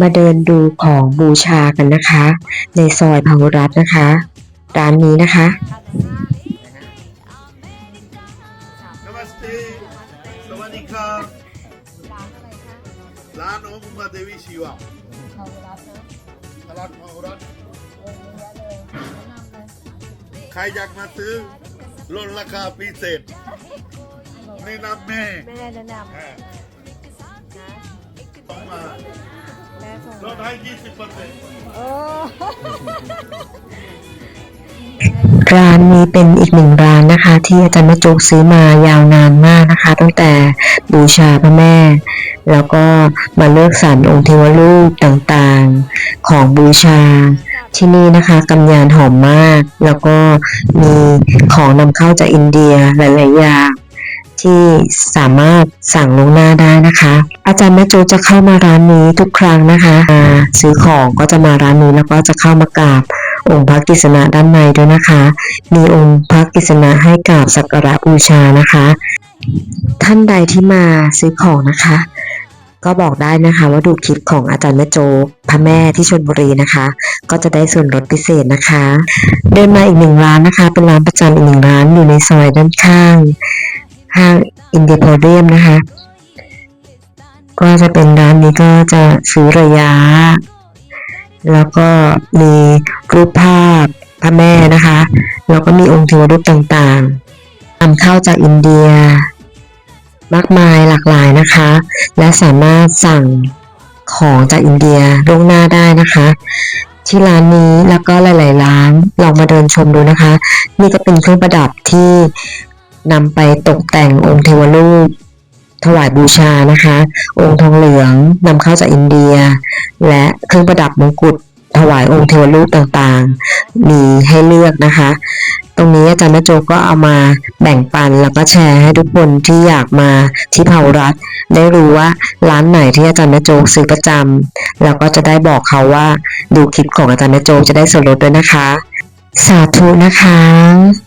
มาเดินดูของบูชากันนะคะ ในซอยพาหุรัตน์นะคะร้านนี้นะคะนมัสเตสวัสดีครับร้านโอมมาเดวิชิวะตลาดมหรัฐใครอยากมาซื้อลดราคาพิเศษแนะนำแม่แม่แนะนอ่าต้องมาำแม่ส่งลดให้ยี่สิบเปอร์เซ็นต์โอ้ ร้านนี้เป็นอีกหนึ่งร้านนะคะ ที่อาจารย์แม่จุกซื้อมายาวนานมากนะคะ ตั้งแต่บูชาพระแม่ แล้วก็มาเลือกสรรองค์เทวรูปต่างๆของบูชา ที่นี่นะคะกำยานหอมมาก แล้วก็มีของนำเข้าจากอินเดียหลายๆอย่าง ที่สามารถสั่งลวงหน้าได้นะคะ อาจารย์แม่จูจะเข้ามาร้านนี้ทุกครั้งนะคะมาซื้อของก็จะมาร้านนี้แล้วก็จะเข้ามากราบองค์พระกฤษณะด้านในด้วยนะคะ มีองค์พระกฤษณะให้กราบสักการะบูชานะคะ ท่านใดที่มาซื้อของนะคะ ก็บอกได้นะคะว่าดูคลิปของอาจารย์แม่โจพระแม่ที่ชลบุรีนะคะ ก็จะได้ส่วนลดพิเศษนะคะ เดินมาอีกหนึ่งร้านนะคะ เป็นร้านประจำอีกหนึ่งร้านอยู่ในซอยด้านข้าง ห้างอินเดียโพเดียมนะคะ ก็จะเป็นร้านนี้ก็จะซื้อระยะ แล้วก็มีรูปภาพพระแม่นะคะ แล้วก็มีองค์เทวรูปต่างๆนำเข้าจากอินเดีย มากมายหลากหลายนะคะ และสามารถสั่งของจากอินเดียล่วงหน้าได้นะคะ ที่ร้านนี้แล้วก็หลาย ๆ ร้านลองมาเดินชมดูนะคะ นี่ก็เป็นเครื่องประดับที่ นำไปตกแต่งองค์เทวรูป ถวายบูชานะคะ องค์ทองเหลืองนำเข้าจากอินเดีย และเครื่องประดับมงกุฎถวายองค์เทวรูปต่างๆ มีให้เลือกนะคะ ตรงนี้อาจารย์นโจก็เอามาแบ่งปันแล้วก็แชร์ให้ทุกคนที่อยากมาที่เผารัฐ ได้รู้ว่าร้านไหนที่อาจารย์นโจซื้อประจำแล้วก็จะได้บอกเขาว่าดูคลิปของอาจารย์นโจจะได้ส่วนลดด้วยนะคะ สาธุนะคะ